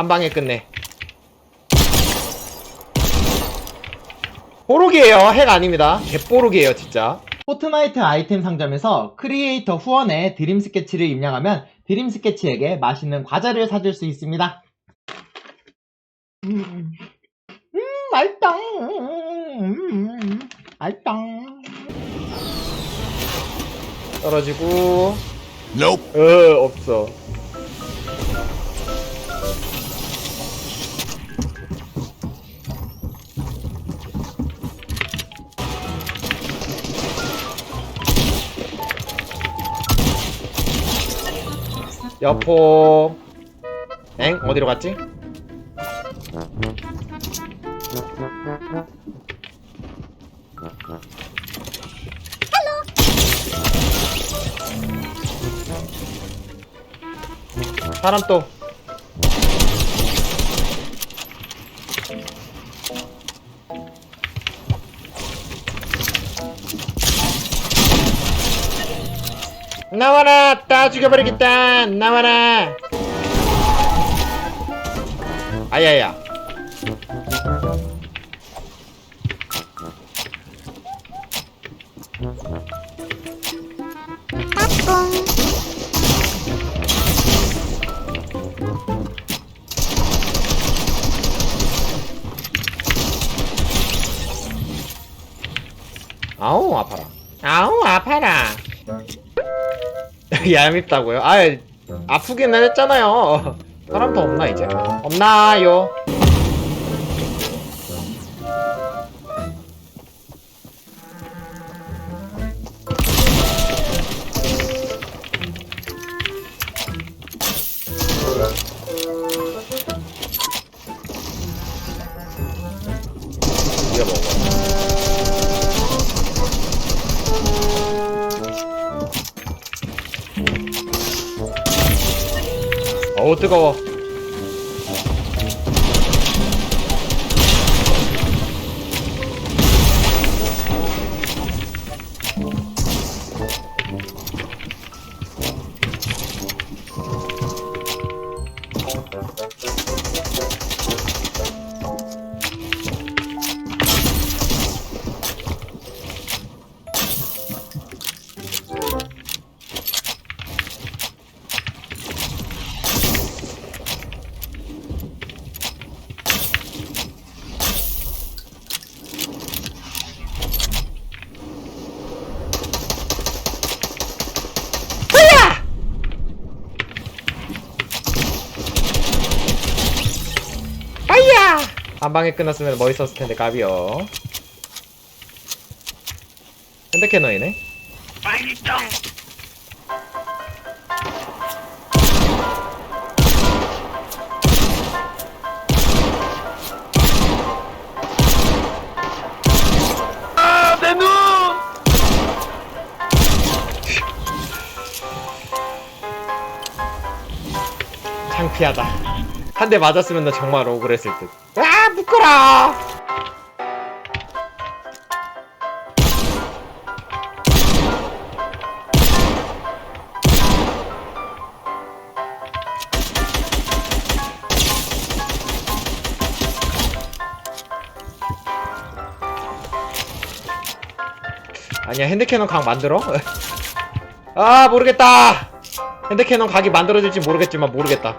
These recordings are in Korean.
한 방에 끝내. 뽀록이에요. 핵 아닙니다. 개뽀록이에요, 진짜. 포트나이트 아이템 상점에서 크리에이터 후원에 드림 스케치를 입력하면 드림 스케치에게 맛있는 과자를 사줄 수 있습니다. 음, 음 맛있다. 음, 맛있다. 떨어지고, Nope. 어, 없어. 여포 엥? 어디로 갔지? 사람 또 나와라 다 죽여버리겠다. 나와라. 아야야. 아우 아파라. 아우 아파라 얄밉다고요? 아 아프기는 했잖아요. 사람 더 없나 이제? 없나요 뜨거워 한 방에 끝났으면 멋있었을 텐데 까비요 핸드캐너이네 내 눈! 창피하다 한 대 맞았으면 너 정말 억울했을 듯 아 부끄러 아니야 핸드캐논 각 만들어? 아 모르겠다! 핸드캐논 각이 만들어질지 모르겠지만 모르겠다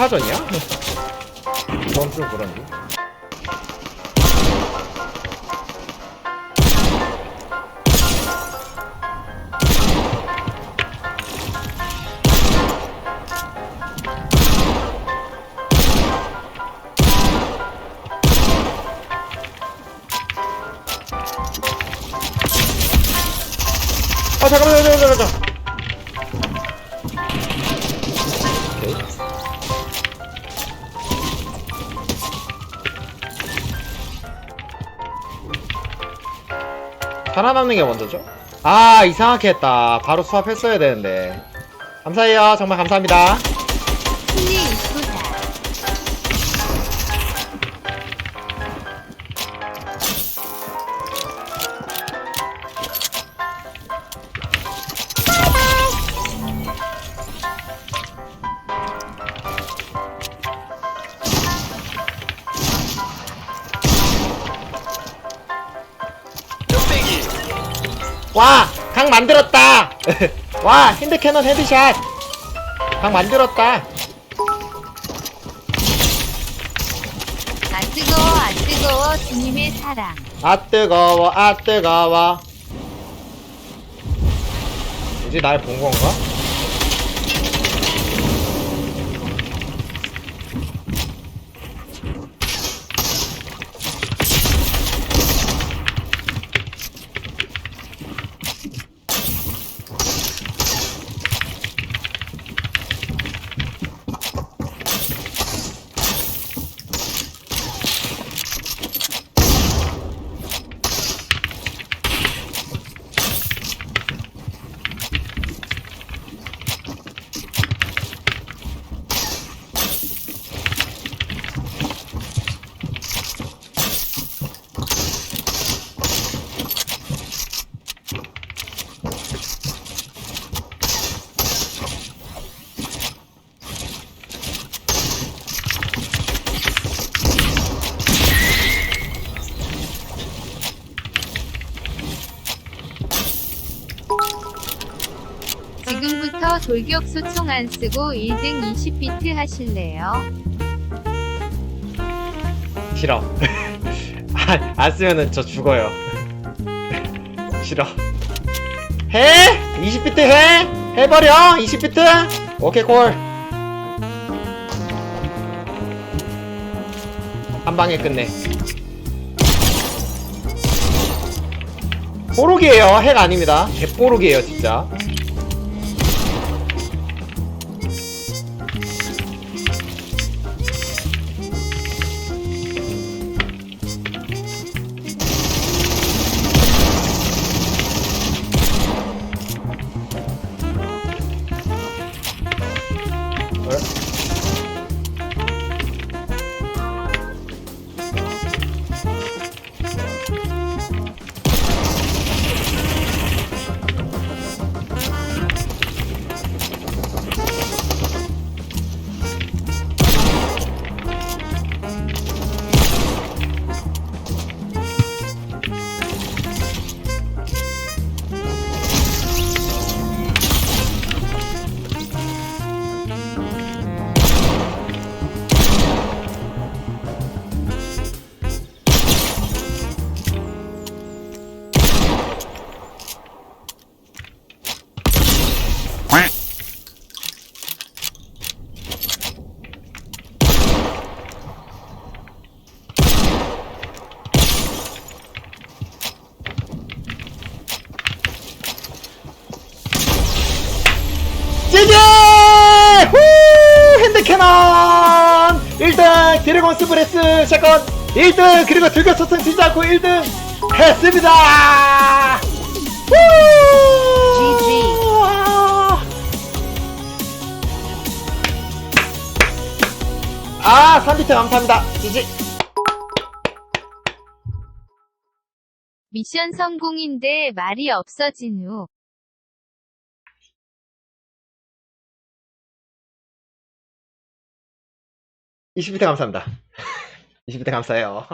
한파전이야? 저건 좀 그런데 아 잠깐만 잠깐만 잠깐만 살아남는 게 먼저죠? 아 이상하게 했다. 바로 수합했어야 되는데. 감사해요. 정말 감사합니다 와! 강 만들었다! 와! 핸드캐논 헤드샷! 강 만들었다! 아 뜨거워 아 뜨거워 주님의 사랑 아 뜨거워 아 뜨거워 이제 날 본 건가? 지금부터 돌격수 총 안 쓰고 1등 20비트 하실래요? 싫어. 아, 안 쓰면은 저 죽어요. 싫어. 해? 20비트 해? 해버려? 20비트? 오케이 콜 한 방에 끝내. 뽀록이에요. 핵 아닙니다. 개뽀록이에요 진짜 1등! 그리고 들겨 소승 치지 않고 1등! 했습니다! 후! GG. 아, 3비트 감사합니다. 지지. 미션 성공인데 말이 없어진 후 20비트 감사합니다. 20비트 감사해요.